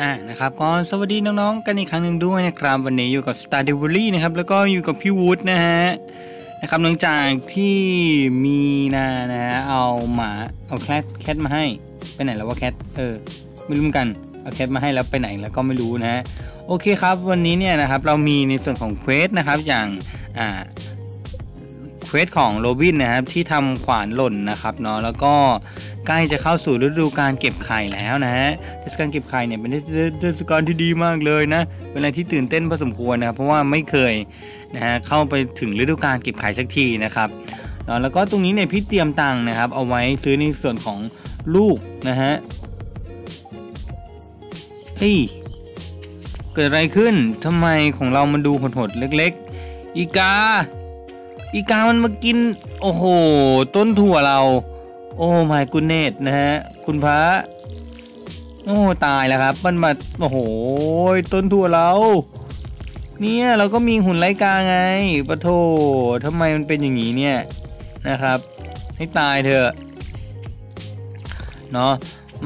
อ่านะครับก็สวัสดีน้องๆกันอีกครั้งหนึ่งด้วยนะครับวันนี้อยู่กับ Star d e v i l y นะครับแล้วก็อยู่กับพี่วูดนะฮะนะครับหลังจากที่มีนานะฮะเอาหมาเอาแคทแคทมาให้ไปไหนแล้วว่าแคทเออไม่รู้เหมือนกันเอาแคทมาให้แล้วไปไหนแล้วก็ไม่รู้นะฮะโอเคครับวันนี้เนี่ยนะครับเรามีในส่วนของเควสนะครับอย่างอ่าเควสของโรบินนะครับที่ทำขวานหล่นนะครับเนาะแล้วก็ ใกล้จะเข้าสู่ฤดูการเก็บไข่แล้วนะฮะเทศกาลเก็บไข่เนี่ยเป็นเทศกาลที่ดีมากเลยนะเป็นอะไรที่ตื่นเต้นพอสมควรนะครับเพราะว่าไม่เคยนะฮะเข้าไปถึงฤดูการเก็บไข่สักทีนะครับแล้วก็ตรงนี้เนี่ยพี่เตรียมตังค์นะครับ เอาไว้ซื้อในส่วนของลูกนะฮะเฮ้ยเกิดอะไรขึ้นทำไมของเรามันดูหดๆเล็ก ๆ อีกา อีกามันมากิน โอ้โห ต้นถั่วเรา โอ้ my goodness นะฮะ คุณพระโอ้ ตายแล้วครับ มันมา โอ้โห ต้นถั่วเรา เนี่ย เราก็มีหุ่นไลกาไงปะโถทำไมมันเป็นอย่างนี้เนี่ย นะครับ ให้ตายเถอะ เนาะ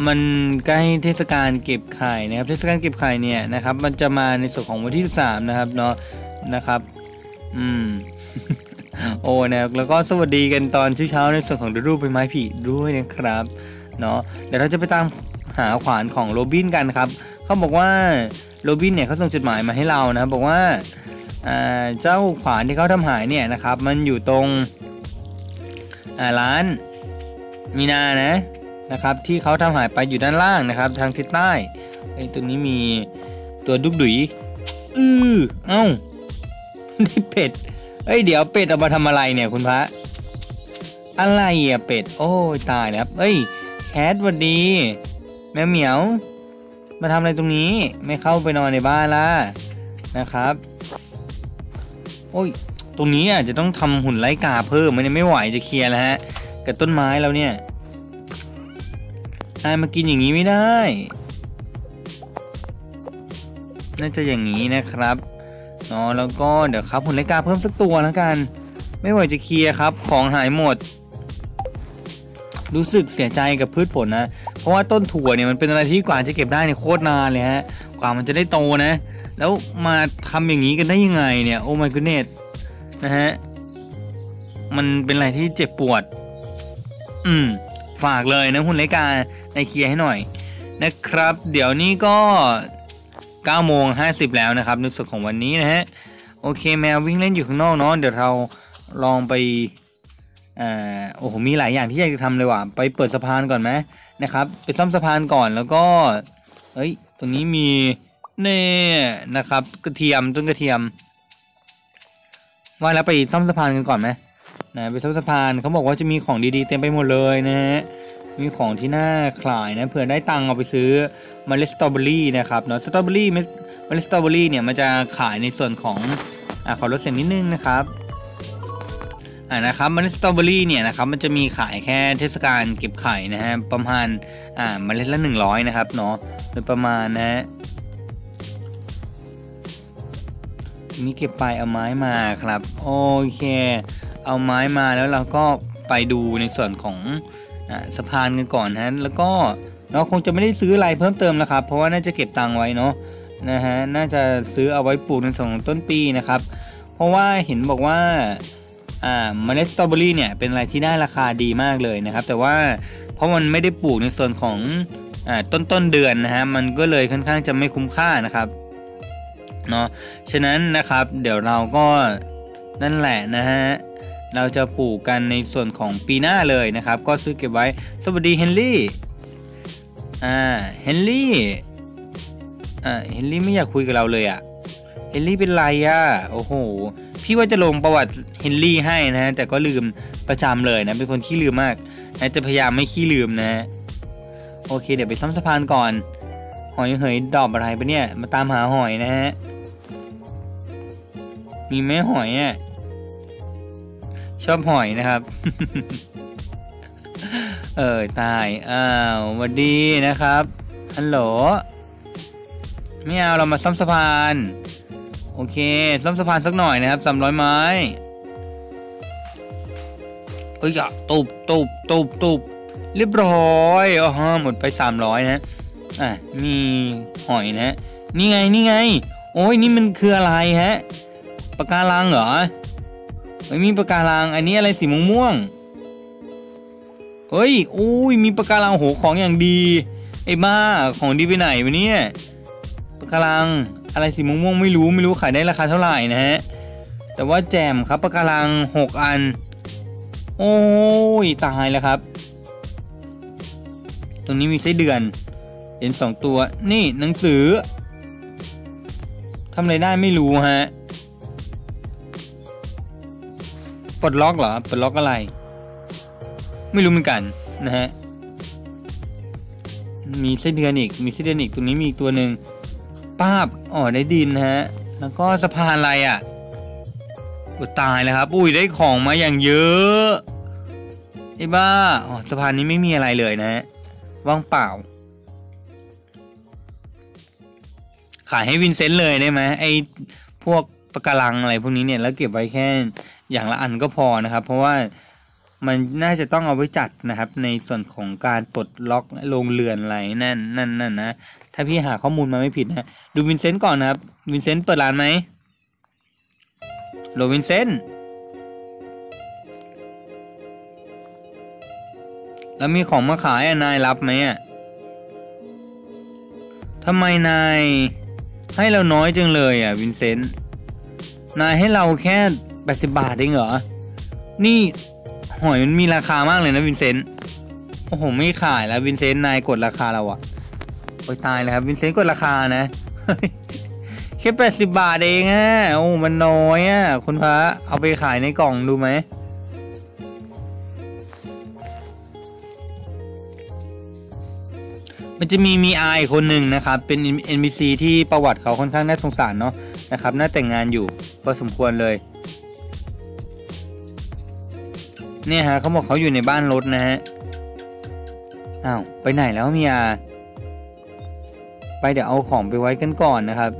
มันใกล้เทศกาลเก็บไข่นะครับ เทศกาลเก็บไข่เนี่ยนะครับ มันจะมาในส่วนของวันที่ 13 นะครับเนาะนะครับ อืม โอ้นะแล้วก็สวัสดีกันตอนเช้าๆในส่วนของดูรูปใบไม้ผลิด้วยนะครับเนาะเดี๋ยวเราจะไปตามหาขวานของโรบินกันครับเขาบอกว่าโรบินเนี่ยเขาส่งจดหมายมาให้เรานะบอกว่าเจ้าขวานที่เขาทำหายเนี่ยนะครับมันอยู่ตรงร้านมีนานะนะครับที่เขาทำหายไปอยู่ด้านล่างนะครับ ทางทิศใต้ไอ้ตัวนี้มีตัวดุกดุยอือเอ้านี่เป็ด เอ้ยเดี๋ยวเป็ดเอามาทำอะไรเนี่ยคุณพระ อะไรอะเป็ด โอ้ยตายแล้วเอ้ยแคทวันดี แมวเหมียว มาทำอะไรตรงนี้ไม่เข้าไปนอนในบ้านละนะครับ โอ้ยตรงนี้อะจะต้องทำหุ่นไร้กาเพิ่มมันยังไม่ไหวจะเคลียร์แล้วฮะกับต้นไม้แล้วเนี่ยนายมากินอย่างนี้ไม่ได้ น่าจะอย่างนี้นะครับ เนาะแล้วก็เดี๋ยวครับผลเลกาเพิ่มสักตัวแล้วกัน ไม่ไหวจะเคลียร์ครับของหายหมด รู้สึกเสียใจกับพืชผลนะ เพราะว่าต้นถั่วเนี่ยมันเป็นอะไรที่กว่าจะเก็บได้เนี่ยโคตรนานเลยฮะกว่ามันจะได้โตนะ แล้วมาทำอย่างนี้กันได้ยังไงเนี่ยโอ้ my goodness นะฮะมันเป็นอะไรที่เจ็บปวด อืม ฝากเลยนะคุณเลกาในเคลียร์ให้หน่อย นะครับ เดี๋ยวนี้ก็ 9โมง50 แล้วนะครับในส่วนของวันนี้นะฮะโอเคแมววิ่งเล่นอยู่ข้างนอกเนาะเดี๋ยวเราลองไปอ่าโอ้โหมีหลายอย่างที่อยากจะทำเลยว่ะไปเปิดสะพานก่อนไหมนะครับไปซ่อมสะพานก่อนแล้วก็เฮ้ยตรงนี้มีเน่นะครับกระเทียมต้นกระเทียม ว่าแล้วไปซ่อมสะพานกันก่อนไหมนะไปซ่อมสะพานเขาบอกว่าจะมีของดีๆเต็มไปหมดเลยนะฮะ มีของที่น่าขายนะเผื่อได้ตังค์เอาไปซื้อมเมล็ดสตรอเบอรี่นะครับเนาะสตรอเบอรี่เมล็ดสตรอเบอรี่เนี่ยมันจะขายในส่วนของอ่าขอลดเสียงนิดนึงนะครับอ่านะครับเมล็ดสตรอเบอรี่เนี่ยนะครับมันจะมีขายแค่เทศกาลเก็บไข่นะฮะประมาณอ่าเมล็ดละ 100 นะครับเนาะโดยประมาณนะฮะนี่เก็บไปเอาไม้มาครับโอเค เอาไม้มาแล้วเราก็ไปดูในส่วนของ สะพานกันก่อนฮะแล้วก็เราคงจะไม่ได้ซื้ออะไรเพิ่มเติมนะครับ เพราะว่าน่าจะเก็บตังค์ไว้เนาะนะฮะน่าจะซื้อเอาไว้ปลูกในส่วนของต้นปีนะครับ เพราะว่าเห็นบอกว่าอ่าเมล็ดสตรอเบอรี่เนี่ยเป็นอะไรที่ได้ราคาดีมากเลยนะครับ แต่ว่าเพราะมันไม่ได้ปลูกในส่วนของอ่าต้นต้นเดือนนะฮะมันก็เลยค่อนข้างจะไม่คุ้มค่านะครับเนาะฉะนั้นนะครับเดี๋ยวเราก็นั่นแหละนะฮะ เราจะปลูกกันในส่วนของปีหน้าเลยนะครับ ก็ซื้อเก็บไว้ สวัสดีเฮนรี่ อ่า เฮนรี่ อ่า เฮนรี่ไม่อยากคุยกับเราเลยอะ่ะ เฮนรี่เป็นไรอะ่ะ โอ้โห พี่ว่าจะลงประวัติเฮนรี่ให้นะ แต่ก็ลืมประจำเลยนะ เป็นคนขี้ลืมมากนะจะพยายามไม่ขี้ลืมนะ โอเค เดี๋ยวไปซ่อมสะพานก่อน หอยเหยดอบอะไรปะเนี่ย มาตามหาหอยนะฮะ มีไหมหอยอะ ชอบหอยนะครับ เออตาย อ้าววันดีนะครับ ฮัลโหล ไม่เอาเรามาซ่อมสะพาน โอเค ซ่อมสะพานสักหน่อยนะครับสามร้อยไม้เอ้ยอะตุบตุบตุบตุบเรียบร้อยอ๋อหมดไปสามร้อยนะอะมีหอยนะฮะนี่ไงนี่ไง โอ้ยนี่มันคืออะไรฮะปะการังเหรอ ไม่มีปะการัง อันนี้อะไรสีม่วงๆเฮ้ยอุ้ยมีปะการังโหของอย่างดีไอ้บ้าของดีไปไหนวะเนี่ยปะการังอะไรสีม่วงๆไม่รู้ไม่รู้ขายได้ราคาเท่าไหร่นะฮะแต่ว่าแจมครับปะการังหกอัน โอ้ยตายแล้วครับ ตรงนี้มีไส้เดือนเห็นสองตัวนี่หนังสือทำอะไรได้ไม่รู้ฮะ ปลดล็อกเหรอปลดล็อกอะไร ไม่รู้เหมือนกันนะฮะมีไส้เดือนอีกมีไส้เดือนอีกตรงนี้มีอีกตัวหนึ่งป้าบอ๋อได้ดินฮะแล้วก็สะพานอะไรอะอุตายแล้วครับ อุ้ยได้ของมาอย่างเยอะไอ้บ้าอ๋อสะพานนี้ไม่มีอะไรเลยนะฮะว่างเปล่า ขายให้วินเซนต์เลยได้ไหมไอ้พวกปะการังอะไรพวกนี้เนี่ยแล้วเก็บไว้แค่ อย่างละอันก็พอนะครับ เพราะว่ามันน่าจะต้องเอาไว้จัดนะครับ ในส่วนของการปลดล็อกโรงเรือนอะไรนั่นนั่นนั่นนะถ้าพี่หาข้อมูลมาไม่ผิดนะดูวินเซนต์ก่อนนะครับวินเซนต์เปิดร้านไหมโลวินเซนต์แล้วมีของมาขายอะนายรับไหมอะทำไมนายให้เราน้อยจังเลยอะวินเซนต์นายให้เราแค่ 80บาทเองเหรอ นี่หอยมันมีราคามากเลยนะวินเซนต์ โอ้โหไม่ขายแล้ววินเซนต์นายกดราคาเราอะโอ้ยตายแล้วครับวินเซนต์กดราคานะแค่80บาทเองอะโอ้มันน้อยอะคุณพระเอาไปขายในกล่องดูไหมมันจะมีมีไอคนหนึ่งนะครับ เป็น NPC ที่ประวัติเขาค่อนข้างน่าสงสารเนาะนะครับน่าแต่งงานอยู่พอสมควรเลย เนี่ยฮะเขาบอกเขาอยู่ในบ้านรถนะฮะอ้าวไปไหนแล้วเมียไปเดี๋ยวเอาของไปไว้กันก่อนนะครับ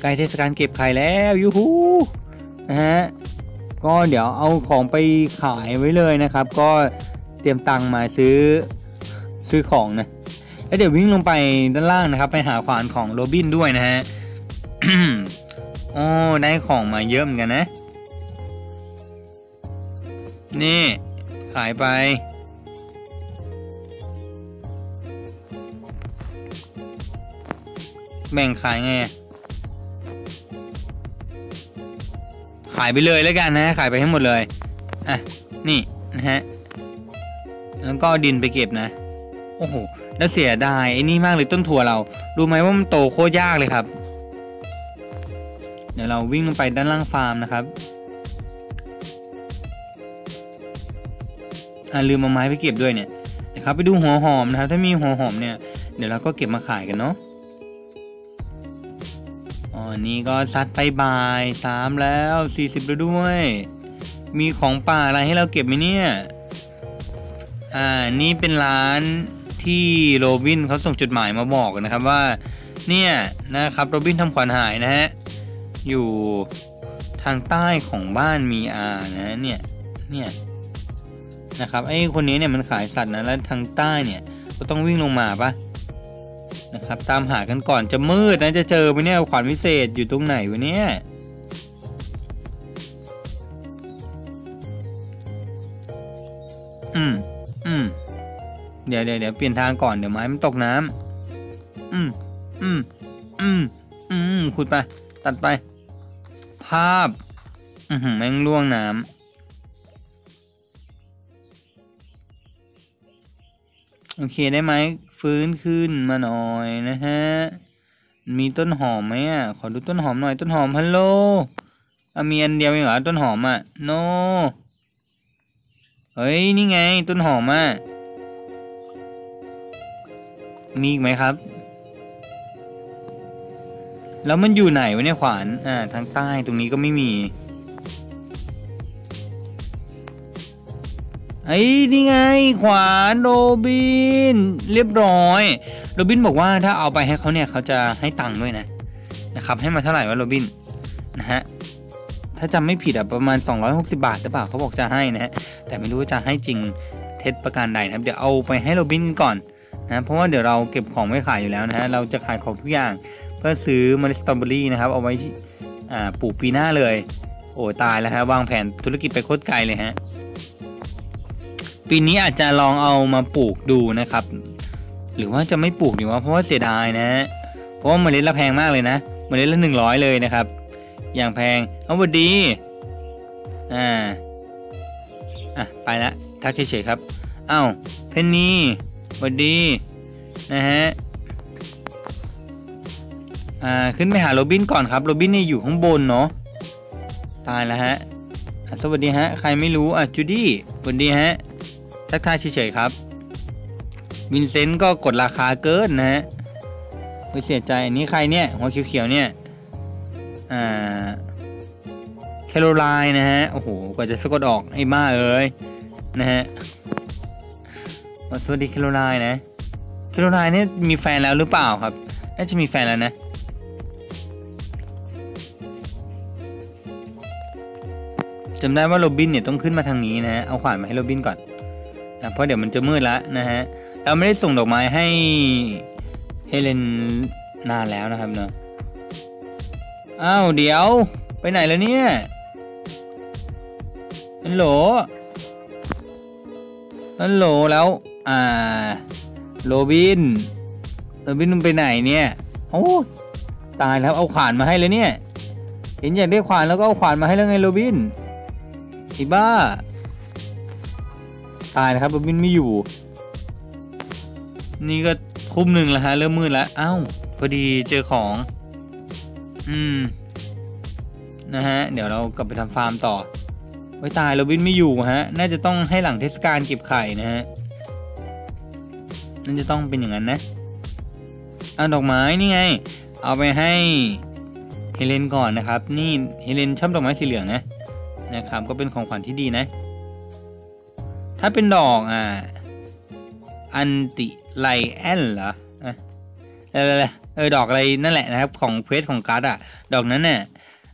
ใกล้เทศกาลเก็บไข่แล้วยูฮูนะฮะก็เดี๋ยวเอาของไปขายไว้เลยนะครับ ก็เตรียมตังค์มาซื้อซื้อของนะแล้วเดี๋ยววิ่งลงไปด้านล่างนะครับ ไปหาขวานของโรบินด้วยนะฮะ โอ้ได้ของมาเยอะเหมือนกันนะ นี่ ขายไป แบ่งขายไง ขายไปเลยแล้วกันนะ ขายไปให้หมดเลย อะ นี่นะฮะ แล้วก็ดินไปเก็บนะ โอ้โห แล้วเสียดายไอ้นี่มากเลยต้นถั่วเรา รู้ไหมว่ามันโตโคตรยากเลยครับ เดี๋ยวเราวิ่งลงไปด้านล่างฟาร์มนะครับอ่าลืมเอาไม้ไปเก็บด้วยเนี่ยนะครับไปดูหัวหอมนะครับ ถ้ามีหัวหอมเนี่ยเดี๋ยวเราก็เก็บมาขายกันเนาะอ๋อนี่ก็ซัดไปบ่ายสามแล้วสี่สิบแล้วด้วย มีของป่าอะไรให้เราเก็บไหมเนี่ย อ่า นี่เป็นร้านที่โรบินเขาส่งจดหมายมาบอกนะครับว่า เนี่ยนะครับโรบินทำขวัญหายนะฮะ อยู่ทางใต้ของบ้านมีอานะเนี่ยเนี่ยนะครับไอ้คนนี้เนี่ยมันขายสัตว์นะแล้วทางใต้เนี่ยก็ต้องวิ่งลงมาปะนะครับตามหากันก่อนจะมืดนะจะเจอไหมเนี่ยขวานวิเศษอยู่ตรงไหนวะเนี่ยอืมอืมเดี๋ยวเดี๋ยวเดี๋ยวเปลี่ยนทางก่อนเดี๋ยวไม้มันตกน้ำอืมอืมอืมอืมขุดไป ตัดไป ภาพ อือหือแม่งล่วงน้ำ โอเคได้ไหมฟื้นขึ้นมาหน่อยนะฮะ มีต้นหอมไหมอะ ขอดูต้นหอมหน่อย ต้นหอมฮัลโหลอมีอันเดียวเองเหรอต้นหอมอะ โนเฮ้ย นี่ไง ต้นหอมอะ มีอีกไหมครับ แล้วมันอยู่ไหนวะเนี่ยขวาน อ่า ทางใต้ตรงนี้ก็ไม่มีไอ้นี่ไง ขวานโรบิน เรียบร้อย โรบินบอกว่าถ้าเอาไปให้เขาเนี่ยเขาจะให้ตังค์ด้วยนะนะครับให้มาเท่าไหร่วะโรบินนะฮะถ้าจำไม่ผิดอะประมาณ 260 บาทหรือเปล่าเขาบอกจะให้นะฮะแต่ไม่รู้ว่าจะให้จริงเท็จประการใดนะครับ เดี๋ยวเอาไปให้โรบินก่อนนะเพราะว่าเดี๋ยวเราเก็บของไม่ขายอยู่แล้วนะฮะเราจะขายของทุกอย่าง เพื่อซื้อเมล็ดสตรอเบอรี่นะครับเอาไว้ปลูกปีหน้าเลย โอ้ตายแล้วฮะวางแผนธุรกิจไปโคตรไกลเลยฮะปีนี้อาจจะลองเอามาปลูกดูนะครับ หรือว่าจะไม่ปลูกดีวะเพราะว่าเสียดายนะ เพราะว่าเมล็ดละแพงมากเลยนะ เมล็ดละหนึ่งร้อยเลยนะครับ อย่างแพงเอาวัสดีอ่าอะไปละทักเฉยๆครับเอ้าเพนนี่สวัสดีนะฮะ อ่าขึ้นไปหาโรบินก่อนครับโรบินนี่อยู่ข้างบนเนาะตายแล้วฮะสวัสดีฮะใครไม่รู้อะจูดี้สวัสดีฮะทักทายเฉยๆครับวินเซนต์ก็กดราคาเกินนะฮะไม่เสียใจอันนี้ใครเนี่ยหัวเขียวๆเนี่ยอ่าแคโรไลน์นะฮะโอ้โหกว่าจะสะกดออกไอ้บ้าเอ้ยนะฮะสวัสดีแคโรไลน์นะแคโรไลน์เนี่ยมีแฟนแล้วหรือเปล่าครับน่าจะมีแฟนแล้วนะ จำได้ว่าโรบินเนี่ยต้องขึ้นมาทางนี้นะฮะเอาขวานมาให้โรบินก่อนนะเพราะเดี๋ยวมันจะมืดล้วนะฮะเราไม่ได้ส่งดอกไม้ให้เฮเลนนานแล้วนะครับเนาะอ้าวเดี๋ยวไปไหนแล้วเนี่ยฮัลโหลฮัลโหลแล้วอ่าโรบินโรบินมึงไปไหนเนี่ยโอ้ตายแล้วเอาขวานมาให้เลยเนี่ยเห็นอยากได้ขวานแล้วก็เอาขวานมาให้แล้วไงโรบิน ไอ้บ้า ตายนะครับโรบินไม่อยู่ นี่ก็ทุ่มหนึ่งแล้วฮะ เริ่มมืดแล้วอ้าวพอดีเจอของ อืม นะฮะ เดี๋ยวเรากลับไปทำฟาร์มต่อ ไว้ตายโรบินไม่อยู่ฮะ น่าจะต้องให้หลังเทศกาลเก็บไข่นะฮะน่าจะต้องเป็นอย่างนั้นนะเอาดอกไม้นี่ไง เอาไปให้เฮเลนก่อนนะครับ นี่เฮเลนชอบดอกไม้สีเหลืองนะ นะครับ ก็เป็นของขวัญที่ดีนะ ถ้าเป็นดอกอ่าอันติไลแอนเหรออะอะไรเออดอกอะไรนั่นแหละนะครับ ของเควสของการ์ดอะดอกนั้นเนี่ย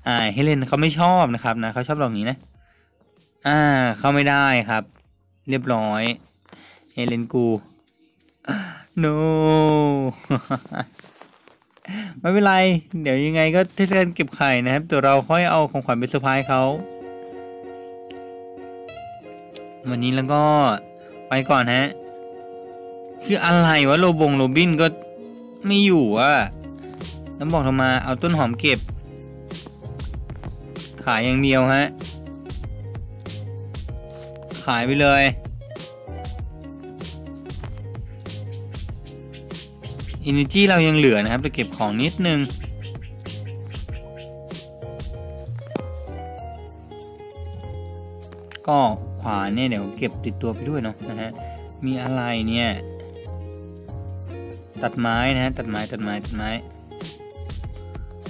อ่าเฮเลนเขาไม่ชอบนะครับนะเขาชอบดอกนี้นะ อ่าเข้าไม่ได้ครับ เรียบร้อยเฮเลนกู no ไม่เป็นไร เดี๋ยวยังไงก็เทศกาลเก็บไข่นะครับ ตัวเราค่อยเอาของขวัญไปเซอร์ไพรส์เขา วันนี้แล้วก็ไปก่อนฮะ คืออะไรวะโรบงโรบินก็ไม่อยู่อะแล้วบอกเรามาเอาต้นหอมเก็บ ขายอย่างเดียวฮะ ขายไปเลยอินจีเรายังเหลือนะครับ จะเก็บของนิดนึง ก็ ขวาเนี่ยเดี๋ยวเก็บติดตัวไปด้วยเนาะนะฮะมีอะไรเนี่ยตัดไม้นะฮะตัดไม้ตัดไม้ตัดไม้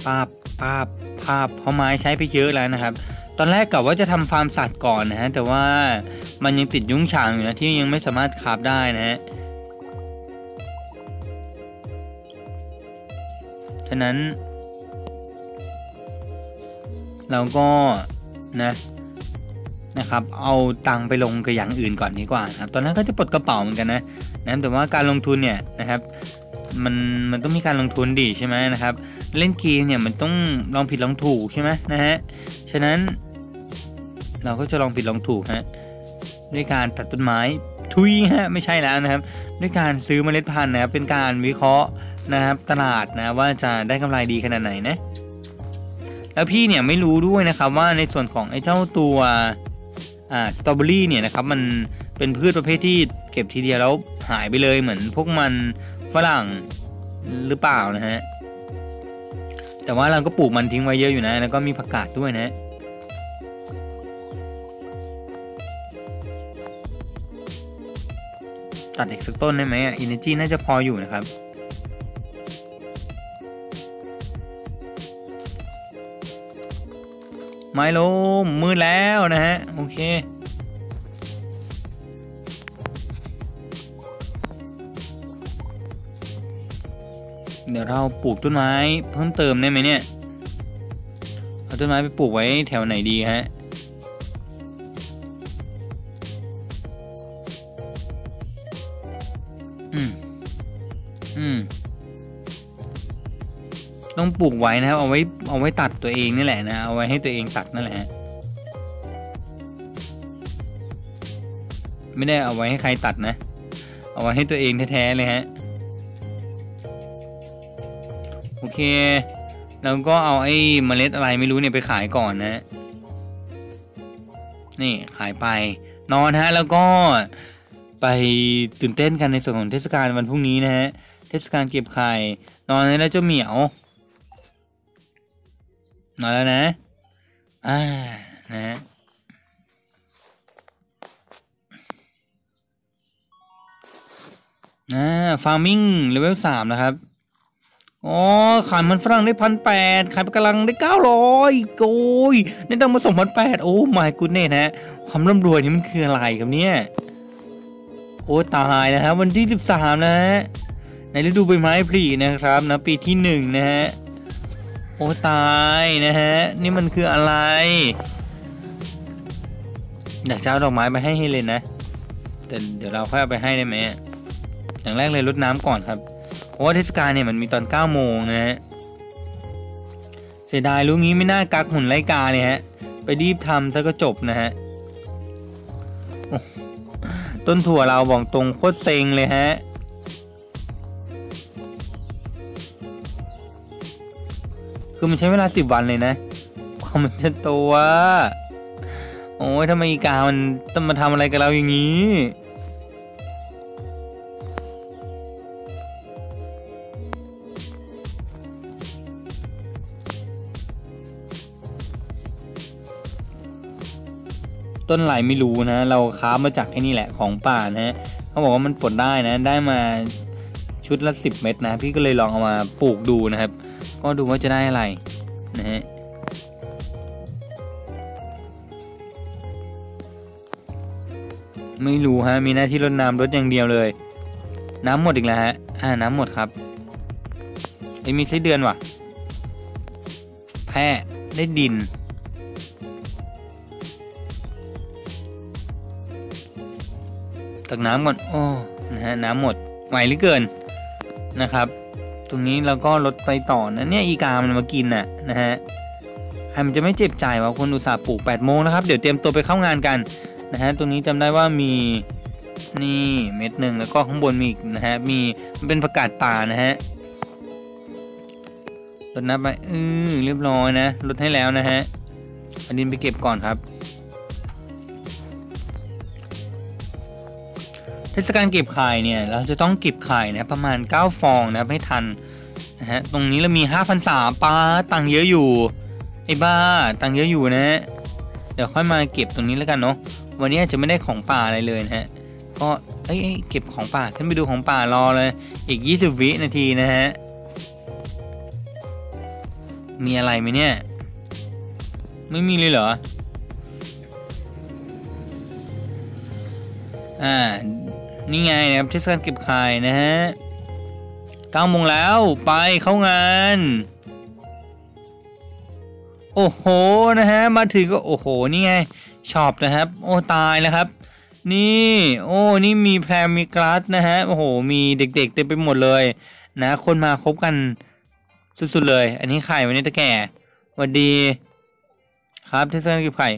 ปาบปาบภาพเพราะไม้ใช้ไปเยอะแล้วนะครับ ตอนแรกกะว่าจะทำฟาร์มสัตว์ก่อนนะฮะแต่ว่ามันยังติดยุ้งฉางอยู่นะที่ยังไม่สามารถคาบได้นะฮะฉะนั้น เราก็นะ นะครับ เอาตังไปลงกับอย่างอื่นก่อนดีกว่านะครับ ตอนนั้นก็จะปลดกระเป๋าเหมือนกันนะนะแต่ว่าการลงทุนเนี่ยนะครับ มันมันต้องมีการลงทุนดีใช่ไหมนะครับ เล่นเกมเนี่ยมันต้องลองผิดลองถูกใช่ไหมนะฮะ ฉะนั้น เราก็จะลองผิดลองถูกฮะ ด้วยการตัดต้นไม้ทุยฮะไม่ใช่แล้วนะครับ ด้วยการซื้อเมล็ดพันธุ์นะครับ เป็นการวิเคราะห์นะครับตลาดนะว่าจะได้กำไรดีขนาดไหนนะแล้วพี่เนี่ยไม่รู้ด้วยนะครับว่าในส่วนของไอ้เจ้าตัว อ่าสตรอเบอรี่เนี่ยนะครับมันเป็นพืชประเภทที่เก็บทีเดียวแล้วหายไปเลยเหมือนพวกมันฝรั่งหรือเปล่านะฮะแต่ว่าเราก็ปลูกมันทิ้งไว้เยอะอยู่นะแล้วก็มีผักกาดด้วยนะตัดอีกสักต้นได้ไหมอะอินเนจีน่าจะพออยู่นะครับ ไม้ลมมืดแล้วนะฮะ โอเค เดี๋ยวเราปลูกต้นไม้เพิ่มเติมได้ไหมเนี่ย เอาต้นไม้ไปปลูกไว้แถวไหนดีฮะอืมอืม ต้องปลูกไว้นะครับ เอาไว้เอาไว้ตัดตัวเองนี่แหละนะ เอาไว้ให้ตัวเองตัดนั่นแหละไม่ได้เอาไว้ให้ใครตัดนะ เอาไว้ให้ตัวเองแท้ๆเลยฮะ โอเค แล้วก็เอาไอ้เมล็ดอะไรไม่รู้เนี่ยไปขายก่อนนะ นี่ขายไป นอนฮะ แล้วก็ไปตื่นเต้นกันในส่วนของเทศกาลวันพรุ่งนี้นะฮะ เทศกาลเก็บไข่ นอนแล้วเจ้าเหมียว นอนแล้วนะ อ่า นะฮะอ่าฟาร์มิงเลเวลสามนะครับ อ๋อ ขายมันฝรั่งได้พันแปดขายปลากระลังได้เก้าร้อยโอ้ยนี่ต้องมาส่งพันแปดโอ้ my goodness นะ ความร่ำรวยนี่มันคืออะไรครับเนี่ย โอ้ ตายนะครับ วันที่สิบสามนะฮะ ในฤดูใบไม้ผลินะครับนะปีที่หนึ่งนะฮะ โอ้ตายนะฮะ นี่มันคืออะไรอยากจะเอาดอกไม้ไปให้เฮเลนนะ แต่เดี๋ยวเราค่อยเอาไปให้ได้ไหมอย่างแรกเลยรดน้ำก่อนครับ เพราะว่าเทศกาลเนี่ยมันมีตอน9โมงนะฮะ เสียดายรู้งี้ไม่น่ากักหุ่นไล่กาเนี่ยฮะ ไปรีบทำซะก็จบนะฮะ ต้นถั่วเราบอกตรงโคตรเซ็งเลยฮะ คือมันใช้เวลาสิบวันเลยนะพอมันจะโตัวโอ้ยทำไมอีกามันต้องมาทำอะไรกับเราอย่างนี้ต้นไหลไม่รู้นะ เราค้ามาจากไอ้นี่แหละของป่านะฮะเขาบอกว่ามันปลดได้นะ ได้มาชุดละสิบเม็ดนะ พี่ก็เลยลองเอามาปลูกดูนะครับ ก็ดูว่าจะได้อะไรนะฮะไม่รู้ฮะมีหน้าที่รดน้ำรดอย่างเดียวเลย น้ำหมดอีกแล้วฮะอ่าน้ำหมดครับไอ้มีไส้เดือนว่ะ แพะได้ดิน ตักน้ำก่อน โอ้ นะฮะ น้ำหมดไหวหรือเกินนะครับ ตรงนี้เราก็ลดไปต่อนะเนี่ยอีกามันมากินน่ะนะฮะใครมันจะไม่เจ็บใจวะคนอุตส่าห์ปลูก8โมงนะครับเดี๋ยวเตรียมตัวไปเข้างานกันนะฮะตรงนี้จำได้ว่ามีนี่เม็ดหนึ่งแล้วก็ข้างบนมีอีกนะฮะมีมันเป็นผักกาดป่านะฮะลดน้ำไปอือเรียบร้อยนะลดให้แล้วนะฮะอันดินไปเก็บก่อนครับ เทศกาลเก็บไข่เนี่ยเราจะต้องเก็บไข่นะประมาณ 9 ฟองนะครับให้ทันนะฮะตรงนี้เรามี5,300ปาตังเยอะอยู่ไอ้บ้าตังเยอะอยู่นะเดี๋ยวค่อยมาเก็บตรงนี้แล้วกันเนาะวันนี้จะไม่ได้ของป่าอะไรเลยนะฮะก็เอ้เอ้ยเก็บของป่าขึ้นไปดูของป่ารอเลยอีก 20 วินาทีนะฮะมีอะไรไหมเนี่ย ไม่มีเลยเหรออ่า นี่ไงนะครับเทศกาลเก็บไข่นะฮะเก้าโมงแล้วไปเข้างาน โอ้โหนะฮะมาถึงก็โอ้โหนี่ไงชอปนะครับ โอ้ตายแล้วครับ นี่โอ้นี่มีแพรมีกราสนะฮะโอ้โหมีเด็กๆเต็มไปหมดเลยนะ คนมาคบกันสุดๆเลย อันนี้ไข่วันนี้ตะแก่สวัสดี ครับเทศกาลเก็บไข่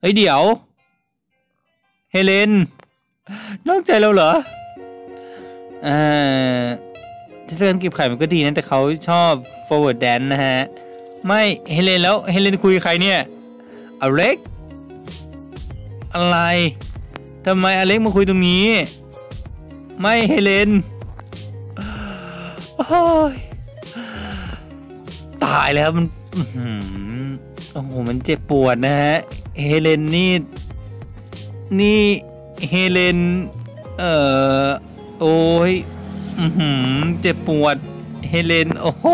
เฮ้ยเดี๋ยว เฮเลน นอกใจเราเหรออ่าเทศกาลเก็บไข่มันก็ดีนะแต่เขาชอบ forward dance นะฮะ ไม่เฮเลนแล้วเฮเลนคุยใครเนี่ยอเล็ก อะไรทำไมอเล็กมาคุยตรงนี้ ไม่เฮเลนโอ้ยตายแล้วมันอ๋อหือโอ้โหมันเจ็บปวดนะฮะ เฮเลนนี่ นี่เฮเลน เออโอ้ยอือหือเจ็บปวด เฮเลน โอ้โห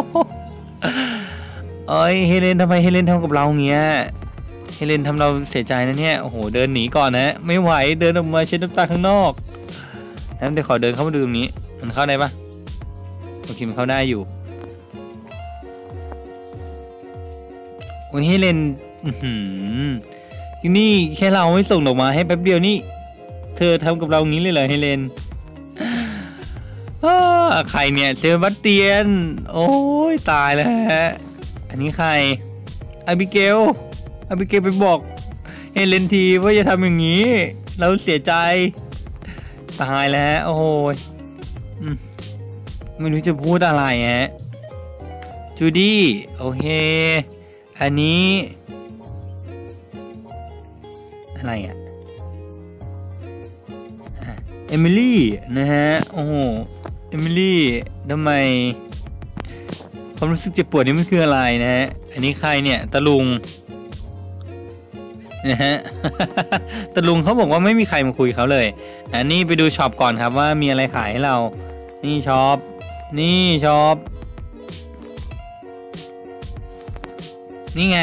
เอ้ยเฮเลนทำไมเฮเลนทำกับเราเงี้ย เฮเลนทำเราเสียใจนะเนี่ย โอ้โห เดินหนีก่อนนะ ไม่ไหว เดินออกมาเช็ดน้ำตาข้างนอกนั้นเดี๋ยวขอเดินเข้ามาดูตรงนี้ มันเข้าได้ปะโอเค มันเข้าได้อยู่โอ้ยเฮเลน อื้อหือนี่แค่เราไม่ส่งดอกมาให้แป๊บเดียวนี่ เธอทำกับเรางี้เลยเหรอเฮเลนอใครเนี่ยเซบาสเตียน โอ้ยตายแล้วฮะ อันนี้ใครอาบิเกลอาบิเกลไปบอกเฮเลนทีว่าจะทำอย่างนี้ เราเสียใจ ตายแล้ว โอ้ยไม่รู้จะพูดอะไรฮะจูดี้โอเค อันนี้ อะไรอะอะ เอมิลี่นะฮะ โอ้โห เอมิลี่ทำไม ความรู้สึกเจ็บปวดนี่มันคืออะไรนะฮะ อันนี้ใครเนี่ย ตะลุงนะฮะ ตะลุงเขาบอกว่าไม่มีใครมาคุยเขาเลย อันนี้ไปดูช็อปก่อนครับว่ามีอะไรขายให้เรา นี่ช็อป นี่ช็อป นี่ไง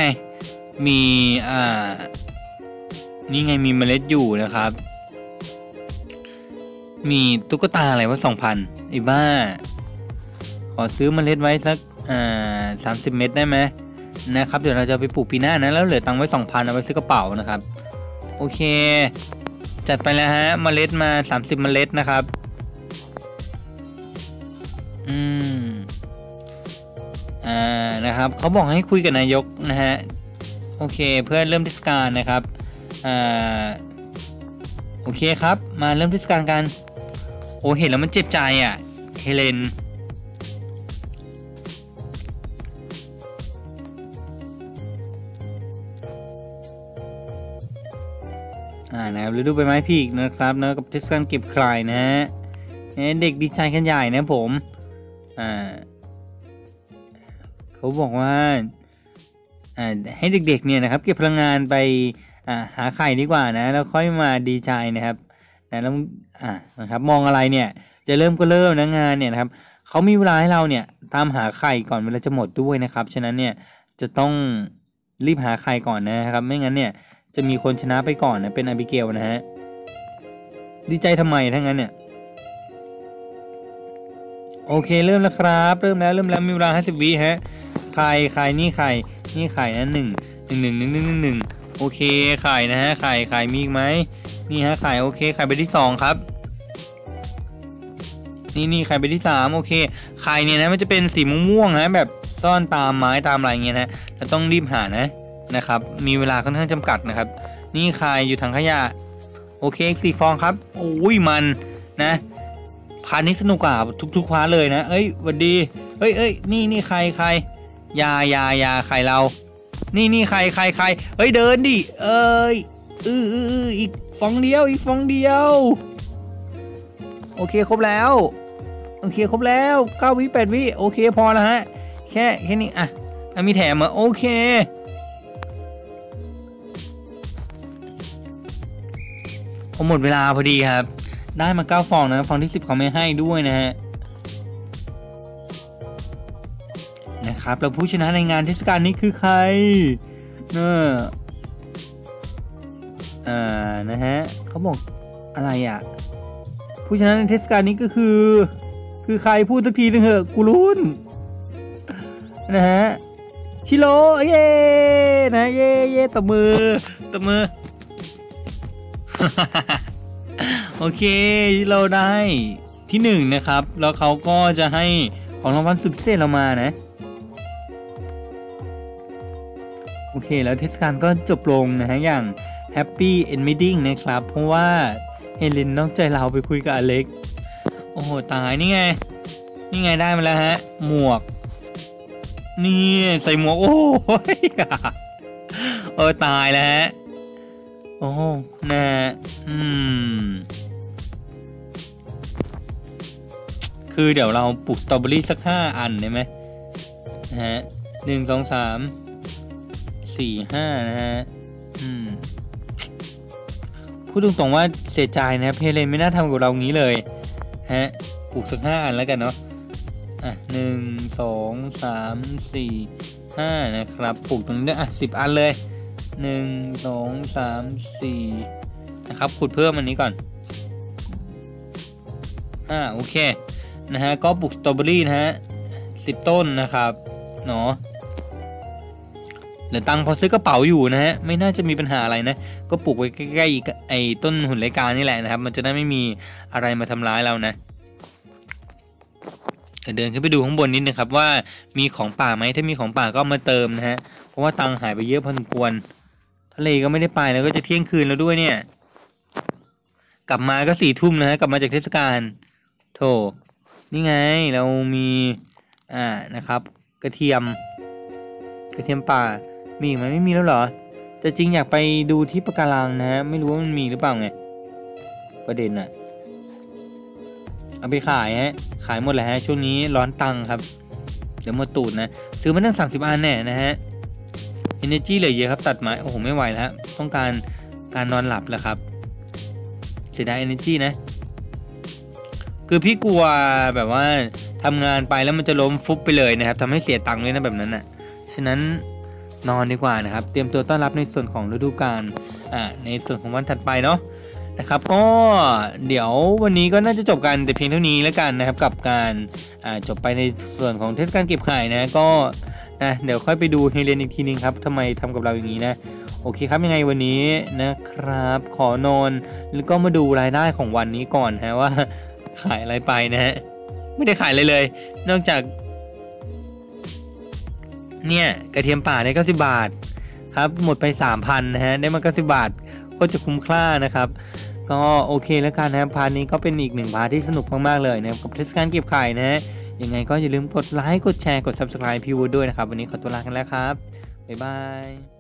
มี อ่า นี่ไงมีเมล็ดอยู่นะครับ มีตุ๊กตาอะไรวะสองพันไอ้บ้า ขอซื้อมเมล็ดไว้สักอ่าสามสิบเม็ดได้ไหมนะครับ เดี๋ยวเราจะไปปลูกปีหน้านะ แล้วเหลือตังค์ไว้สองพันเอาไว้ซื้อกระเป๋านะครับ โอเค จัดไปแล้วฮะมเมล็ดมาสามสิบเมล็ดนะครับ อืม อ่านะครับเขาบอกให้คุยกับนายกนะฮะโอเคเพื่อเริ่มเทศกาลนะครับอ่าโอเคครับ มาเริ่มเทศกาลกัน อ้เห็นแล้วมันเจ็บใจอะเฮเลนอ่านะครับฤดูใบไม้ผลินะครับนะกับเทศกาลเก็บคลายนะฮะเด็กดีใจกันใหญ่นะผมอ่าเขาบอกว่าอ่าให้เด็กๆเนี่ยนะครับ เก็บพลังงานไปอ่าหาไข่ดีกว่านะ แล้วค่อยมาดีใจนะครับ นะแล้วอ่านะครับมองอะไรเนี่ยจะเริ่มก็เริ่มนะงานเนี่ยนะครับเขามีเวลาให้เราเนี่ยตามหาไข่ก่อนเวลาจะหมดด้วยนะครับฉะนั้นเนี่ยจะต้องรีบหาไข่ก่อนนะครับ ไม่งั้นเนี่ยจะมีคนชนะไปก่อนนะเป็นอบิเกลนะฮะดีใจทำไมทั้งนั้นเนี่ยโอเคเริ่มแล้วครับ เริ่มแล้วเริ่มแล้วมีเวลาห้าสิบวิฮะไข่ไข่นี่ไข่นี่ไข่นะหนึ่งหนึ่งหนึ่งหนึ่งหนึ่งหนึ่งหนึ่ง โอเคไข่นะฮะไข่ไข่มีอีกไหมนี่ฮะไข่โอเคไข่ไปที่สองครับนี่นี่ไข่ไปที่สามโอเคไข่เนี่ยนะมันจะเป็นสีม่วงๆนะแบบซ่อนตามไม้ตามอะไรเงี้ยนะเราต้องรีบหานะนะครับ มีเวลาค่อนข้างจำกัดนะครับ นี่ไข่อยู่ถังขยะโอเคสี่ฟองครับโอ้ยมันนะพาร์ทนี้สนุกกว่าทุกๆพาร์ทเลยนะ เอ้ยหวัดดีเอ้ยเอ้ยนี่นี่ใครใครยายายาใครเรา นี่นี่ใครใครใครเฮ้ยเดินดิ เอ้ยอืออืออืออีกฟองเดียวอีกฟองเดียว โอเคครบแล้ว โอเคครบแล้วเก้าวิแปดวิโอเคพอแล้วฮะ แค่แค่นี้อะมีแถมเหรอโอเคผมหมดเวลาพอดีครับ ได้มา 9 ฟองนะ ฟองที่ 10เขาไม่ให้ด้วยนะฮะ นะครับแล้วผู้ชนะในงานเทศกาลนี้คือใครเนอะอ่านะฮะเขาบอกอะไรอะผู้ชนะในเทศกาลนี้ก็คือ คือใครพูดสักทีนึงเหอะกูรุนนะฮะชิโร่เย่นะเย่เย่ตบมือตบมือโอเคเราได้ที่หนึ่งนะครับ แล้วเขาก็จะให้ของรางวัลสุดพิเศษเรามานะ เคแล้วเทศกาลก็จบลงนะฮะอย่าง Happy Ending นะครับ เพราะว่าเฮเลนนอกใจเราไปคุยกับอเล็ก โอ้โห ตายนี่ไง นี่ไงได้มาแล้วฮะ หมวก นี่ใส่หมวก โอ้ยเออตายแล้วฮะ โอ้นะอืม คือเดี๋ยวเราปลูกสตรอเบอรี่สักห้าอันได้ไหมนะฮะหนึ่งสองสาม สี่ห้านะฮะ อืมพูดตรงๆว่าเสียใจนะครับเพเลนไม่น่าทำกับเรางี้เลย ฮะปลูกสักห้าอันแล้วกันเนาะ อะหนึ่งสองสามสี่ห้านะครับปลูกตรงนี้อะสิบอันเลยหนึ่งสองสามสี่นะครับขุดเพิ่มอันนี้ก่อนอ่าโอเคนะฮะก็ปลูกสตรอเบอรี่นะฮะสิบต้นนะครับเนาะ เหลือตังพอซื้อกระเป๋าอยู่นะฮะไม่น่าจะมีปัญหาอะไรนะ ก็ปลูกไว้ใกล้ๆไอ้ต้นหุ่นไรกานี่แหละนะครับ มันจะได้ไม่มีอะไรมาทำร้ายเรานะเดินขึ้นไปดูข้างบนนิดนะครับว่ามีของป่าไหมถ้ามีของป่าก็มาเติมนะฮะเพราะว่าตังหายไปเยอะพอสมควรทะเลก็ไม่ได้ไปแล้วก็จะเที่ยงคืนแล้วด้วยเนี่ย กลับมาก็สี่ทุ่มนะฮะกลับมาจากเทศกาลโถนี่ไงเรามีอ่านะครับ กระเทียม กระเทียมป่า มีอีกไหมไม่มีแล้วเหรอ แต่จริงอยากไปดูที่ปะการังนะฮะ ไม่รู้ว่ามันมีหรือเปล่าไง ประเด็นอะเอาไปขายฮะ ขายหมดแล้วฮะ ช่วงนี้ร้อนตังค์ครับ เดี๋ยวหมดตูดนะ ซื้อมาตั้งสามสิบอันแน่นะฮะ energy เหลือเยอะครับ ตัดไม้ โอ้โห ไม่ไหวแล้ว ต้องการการนอนหลับแล้วครับ เสียดาย energy นะ คือพี่กลัวแบบว่าทำงานไปแล้วมันจะล้มฟุบไปเลยนะครับทำให้เสียตังค์เลยนะแบบนั้นน่ะ ฉะนั้น นอนดีกว่านะครับ เตรียมตัวต้อนรับในส่วนของฤดูกาลอ่าในส่วนของวันถัดไปเนาะนะครับก็เดี๋ยววันนี้ก็น่าจะจบกันแต่เพียงเท่านี้แล้วกันนะครับกับการอ่าจบไปในส่วนของเทศกาลเก็บไข่นะก็นะเดี๋ยวค่อยไปดูเฮเลนอีกทีนึงครับทำไมทำกับเราอย่างนี้นะโอเคครับยังไงวันนี้นะครับ ขอนอนแล้วก็มาดูรายได้ของวันนี้ก่อนฮะว่าขายอะไรไปนะฮะไม่ได้ขายเลยเลย นอกจาก เนี่ยกระเทียมป่าได้90บาทครับหมดไป3,000นะฮะได้มา90บาทก็จะคุ้มค่านะครับ ก็โอเคแล้วกันนะครับพาร์ทนี้ก็เป็นอีกหนึ่งพาร์ทที่สนุกมากๆเลยนะครับกับเทศกาลเก็บไข่นะฮะยังไงก็อย่าลืมกดไลค์กดแชร์กด subscribe พี่วูดด้วยนะครับ วันนี้ขอตัวลากันแล้วครับบ๊ายบาย